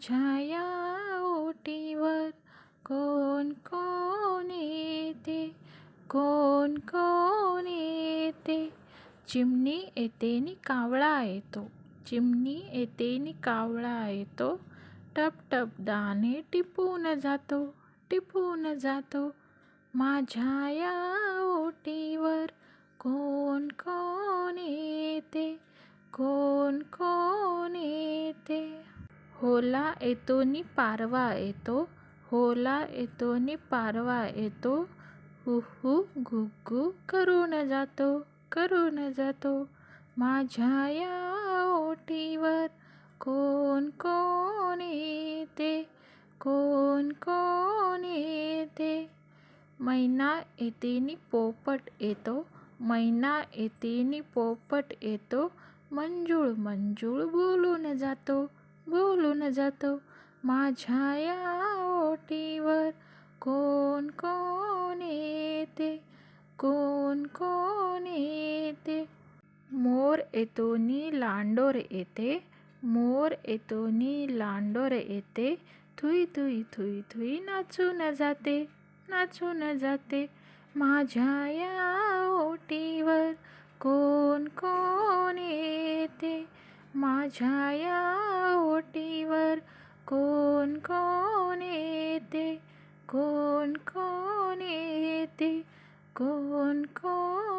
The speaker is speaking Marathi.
माझ्या या ओटीवर कोण कोण येते? कोण कोण येते? चिमणी येते नि कावळा येतो. चिमणी येते नि कावळा येतो. टप टप दाणे टिपून जातो टिपून जातो. माझ्या या ओटीवर कोण कोण होला येतो नि पारवा येतो होला येतो नि पारवा येतो हुहू घुगू करून जातो करून जातो माझ्या या ओटीवर कोण कोण येते कोण कोण येते? मैना येते नि पोपट येतो मैना येते नि पोपट येतो मंजूळ मंजूळ बोलून जातो बोलून जातो. माझ्या या ओटीवर कोण कोण येते? कोण कोण येते? मोर येतो नी लांडोर येते. मोर येतो नी लांडोर येते. थुई थुई थुई थुई नाचून जाते नाचून जाते. माझ्या या ओटीवर कोण कोण येते? माझ्या या ओटीवर कोण कोण येते? कोण कोण येते? कोण कोण